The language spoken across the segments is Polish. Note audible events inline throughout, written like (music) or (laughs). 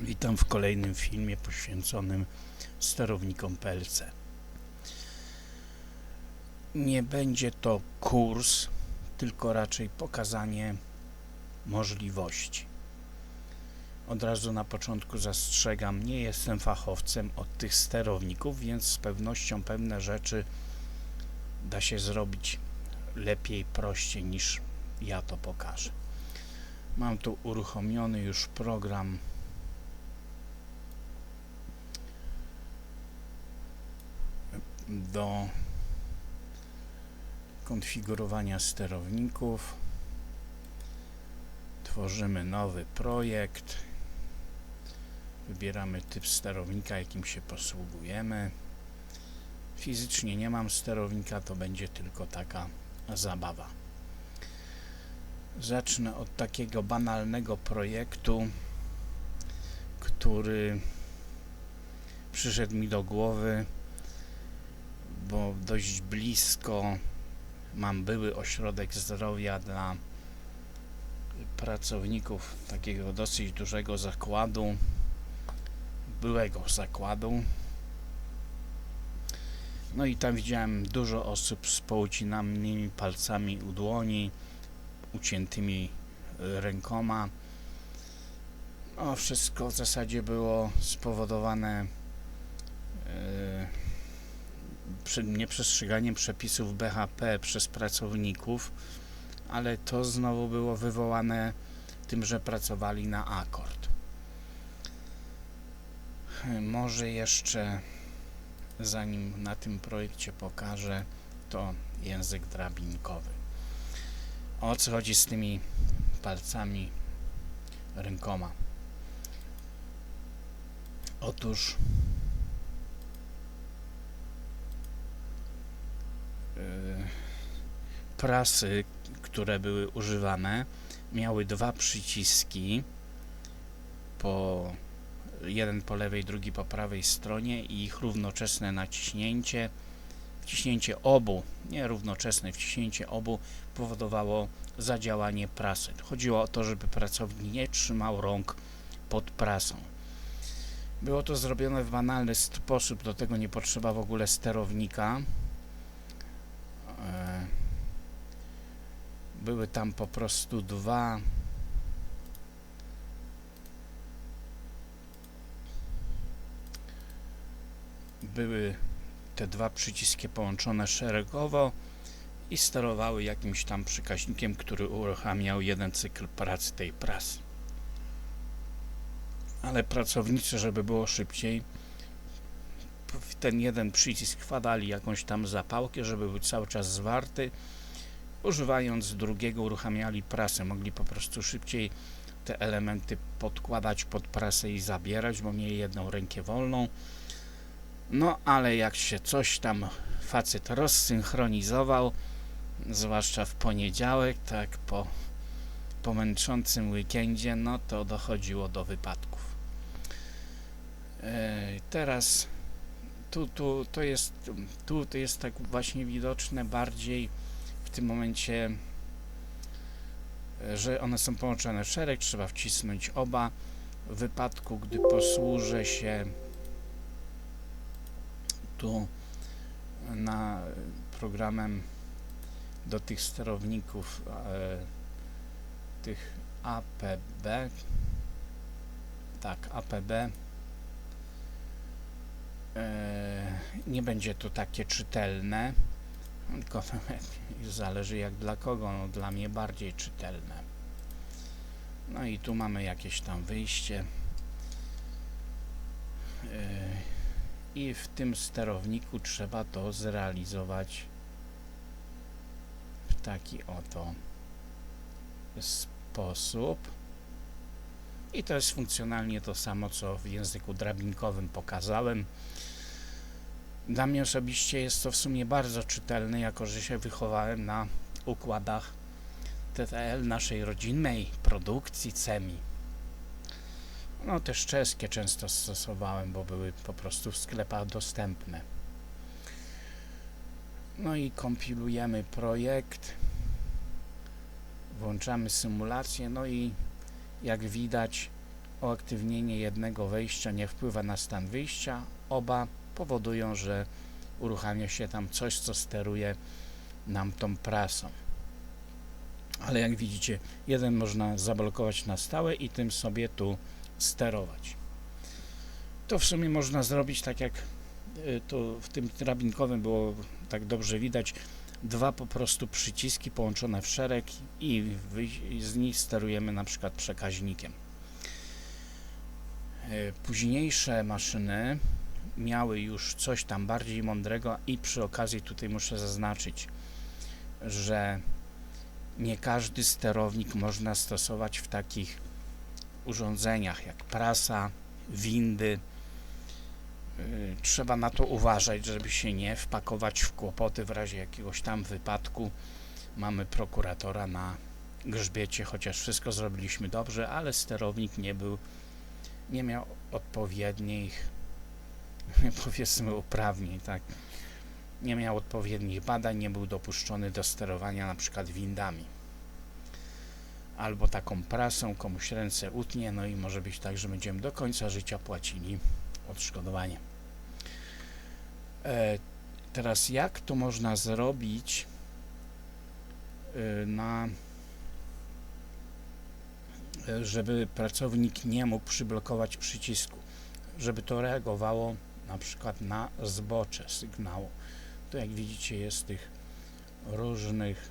Witam w kolejnym filmie poświęconym sterownikom PLC. Nie będzie to kurs, tylko raczej pokazanie możliwości. Od razu na początku zastrzegam, nie jestem fachowcem od tych sterowników, więc z pewnością pewne rzeczy da się zrobić lepiej, prościej niż ja to pokażę. Mam tu uruchomiony już program do konfigurowania sterowników. Tworzymy nowy projekt. Wybieramy typ sterownika, jakim się posługujemy. Fizycznie nie mam sterownika, to będzie tylko taka zabawa. Zacznę od takiego banalnego projektu, który przyszedł mi do głowy, bo dość blisko mam były ośrodek zdrowia dla pracowników takiego dosyć dużego zakładu, byłego zakładu. No i tam widziałem dużo osób z poucinanymi palcami u dłoni, uciętymi y, rękoma. No, wszystko w zasadzie było spowodowane yy, nieprzestrzeganiem przepisów BHP przez pracowników, ale to znowu było wywołane tym, że pracowali na akord. Może jeszcze zanim na tym projekcie pokażę, to język drabinkowy. O co chodzi z tymi palcami rękoma? Otóż prasy, które były używane, miały dwa przyciski po jeden po lewej, drugi po prawej stronie i ich równoczesne naciśnięcie wciśnięcie obu, nie równoczesne wciśnięcie obu powodowało zadziałanie prasy. Chodziło o to, żeby pracownik nie trzymał rąk pod prasą. Było to zrobione w banalny sposób, do tego nie potrzeba w ogóle sterownika. Były tam po prostu dwa były te dwa przyciski połączone szeregowo i sterowały jakimś tam przekaźnikiem, który uruchamiał jeden cykl pracy tej prasy. Ale pracownicy, żeby było szybciej, w ten jeden przycisk wkładali jakąś tam zapałkę, żeby był cały czas zwarty. Używając drugiego uruchamiali prasę. Mogli po prostu szybciej te elementy podkładać pod prasę i zabierać, bo mieli jedną rękę wolną. No ale jak się coś tam facet rozsynchronizował, zwłaszcza w poniedziałek, tak po, po męczącym weekendzie, no to dochodziło do wypadków. E, teraz tu, tu, to jest, tu to jest tak właśnie widoczne bardziej tym momencie, że one są połączone w szereg, trzeba wcisnąć oba. W wypadku, gdy posłużę się tu na programem do tych sterowników e, tych APB tak APB e, nie będzie to takie czytelne tylko zależy jak dla kogo. No dla mnie bardziej czytelne. No i tu mamy jakieś tam wyjście. E, i w tym sterowniku trzeba to zrealizować. W taki oto sposób. I to jest funkcjonalnie to samo co w języku drabinkowym pokazałem dla mnie osobiście jest to w sumie bardzo czytelne jako że się wychowałem na układach TTL naszej rodzinnej produkcji CEMI no też czeskie często stosowałem, bo były po prostu w sklepach dostępne. No i kompilujemy projekt. Włączamy symulację, no i jak widać uaktywnienie jednego wejścia nie wpływa na stan wyjścia, oba powodują, że uruchamia się tam coś, co steruje nam tą prasą. Ale jak widzicie, jeden można zablokować na stałe i tym sobie tu sterować. To w sumie można zrobić tak jak y, to w tym drabinkowym było tak dobrze widać, dwa po prostu przyciski połączone w szereg i, z nich sterujemy na przykład przekaźnikiem. Y, Późniejsze maszyny miały już coś tam bardziej mądrego i przy okazji tutaj muszę zaznaczyć, że nie każdy sterownik można stosować w takich urządzeniach jak prasa, windy. Yy, Trzeba na to uważać, żeby się nie wpakować w kłopoty w razie jakiegoś tam wypadku. Mamy prokuratora na grzbiecie, chociaż wszystko zrobiliśmy dobrze, ale sterownik nie był, nie miał odpowiednich, (laughs) powiedzmy, uprawnień, tak. Nie miał odpowiednich badań, nie był dopuszczony do sterowania na przykład windami albo taką prasą, komuś ręce utnie, no i może być tak, że będziemy do końca życia płacili odszkodowanie. E, teraz jak to można zrobić e, na e, żeby pracownik nie mógł przyblokować przycisku, żeby to reagowało na przykład na zbocze sygnału. Tu jak widzicie jest tych różnych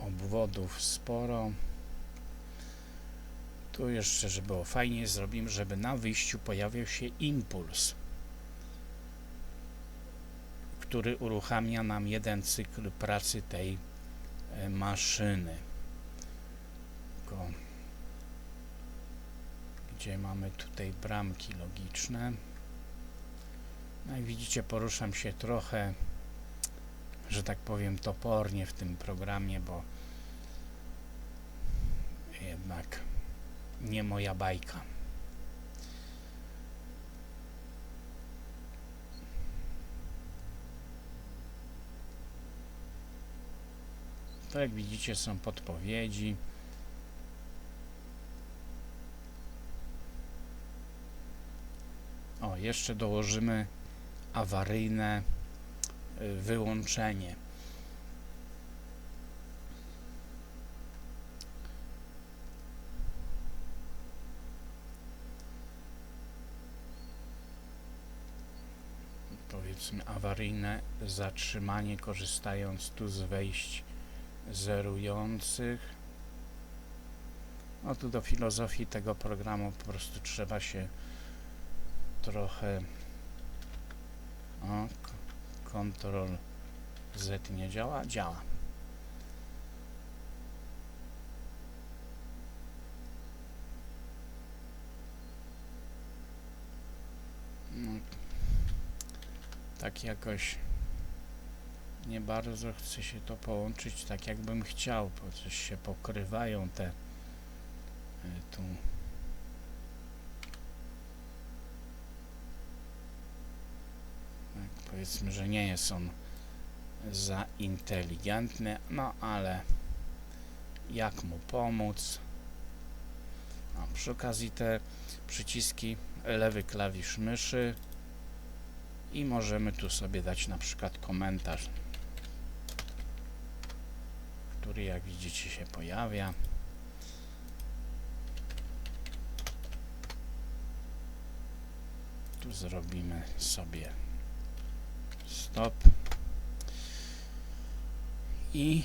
obwodów sporo. Tu jeszcze, żeby było fajnie, zrobimy, żeby na wyjściu pojawiał się impuls, który uruchamia nam jeden cykl pracy tej e, maszyny. Tylko gdzie mamy tutaj bramki logiczne. No i widzicie, poruszam się trochę że tak powiem, topornie w tym programie, bo jednak nie moja bajka. To jak widzicie są podpowiedzi. O, jeszcze dołożymy awaryjne y, wyłączenie. Powiedzmy awaryjne zatrzymanie korzystając tu z wejść zerujących. No tu do filozofii tego programu po prostu trzeba się trochę o, Ctrl Z nie działa? Działa. No, tak jakoś nie bardzo chce się to połączyć tak jakbym chciał, bo coś się pokrywają te y, tu tak, powiedzmy, że nie jest on za inteligentny, no ale jak mu pomóc? A przy okazji te przyciski lewy klawisz myszy i możemy tu sobie dać na przykład komentarz, który jak widzicie się pojawia. Tu zrobimy sobie stop i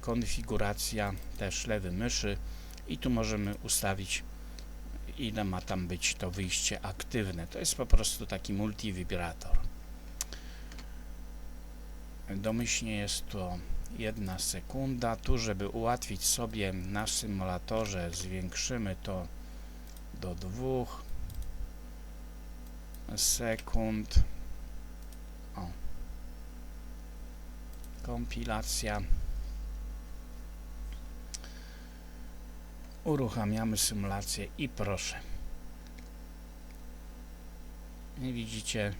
konfiguracja też lewy myszy i tu możemy ustawić ile ma tam być to wyjście aktywne. To jest po prostu taki multivibrator. Domyślnie jest to jedna sekunda. Tu, żeby ułatwić sobie na symulatorze, zwiększymy to do dwóch sekund. Kompilacja. Uruchamiamy symulację i proszę. Widzicie,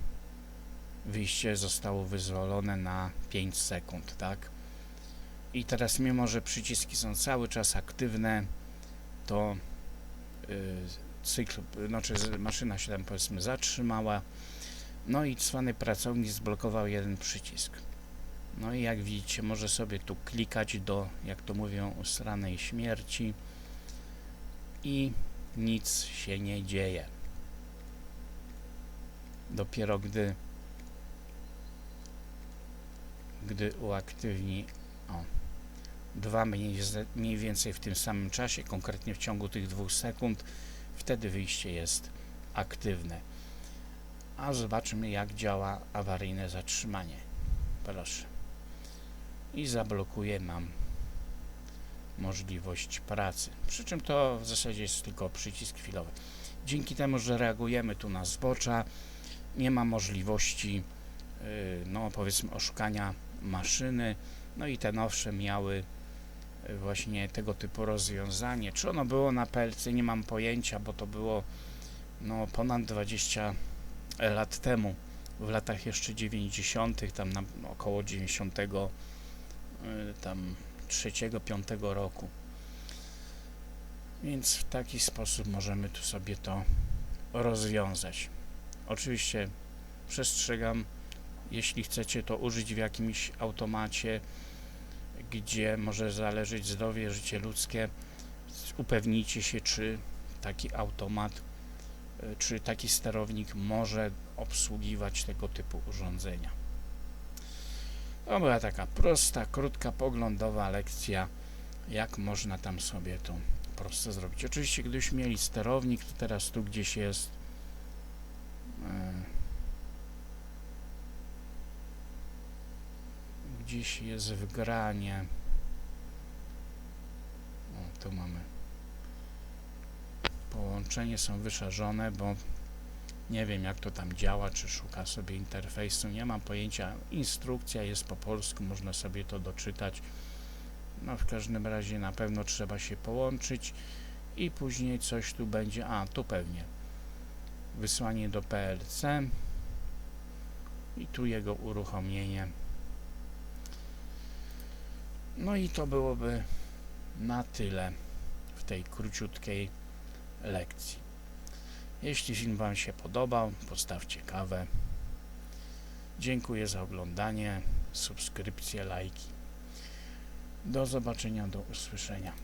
wyjście zostało wyzwolone na 5 sekund, tak? I teraz mimo, że przyciski są cały czas aktywne, to y, cykl, znaczy maszyna się tam powiedzmy zatrzymała, no i cwany pracownik zblokował jeden przycisk. No i jak widzicie, może sobie tu klikać do, jak to mówią, usranej śmierci i nic się nie dzieje. Dopiero gdy gdy uaktywni o, dwa mniej, mniej więcej w tym samym czasie, konkretnie w ciągu tych dwóch sekund, wtedy wyjście jest aktywne. A zobaczymy jak działa awaryjne zatrzymanie. Proszę. I zablokuję mam możliwość pracy. Przy czym to w zasadzie jest tylko przycisk chwilowy. Dzięki temu, że reagujemy tu na zbocza, nie ma możliwości yy, no powiedzmy oszukania maszyny, no i te nowsze miały y, właśnie tego typu rozwiązanie. Czy ono było na PLC, nie mam pojęcia, bo to było no ponad 20 lat temu, w latach jeszcze 90., tam na około 90 y, tam 3-5 roku. Więc w taki sposób możemy tu sobie to rozwiązać. Oczywiście przestrzegam, jeśli chcecie to użyć w jakimś automacie, gdzie może zależeć zdrowie, życie ludzkie, upewnijcie się, czy taki automat, y, czy taki sterownik może obsługiwać tego typu urządzenia. To była taka prosta, krótka, poglądowa lekcja, jak można tam sobie to prosto zrobić. Oczywiście, gdybyś mieli sterownik, to teraz tu gdzieś jest y, gdzieś jest wgranie. O, tu mamy. Połączenie są wyszarzone, bo nie wiem jak to tam działa, czy szuka sobie interfejsu, nie mam pojęcia. Instrukcja jest po polsku, można sobie to doczytać. No w każdym razie na pewno trzeba się połączyć i później coś tu będzie. A, tu pewnie. Wysłanie do PLC i tu jego uruchomienie. No i to byłoby na tyle w tej króciutkiej lekcji. Jeśli film Wam się podobał, postawcie kawę. Dziękuję za oglądanie, subskrypcje, lajki. Do zobaczenia, do usłyszenia.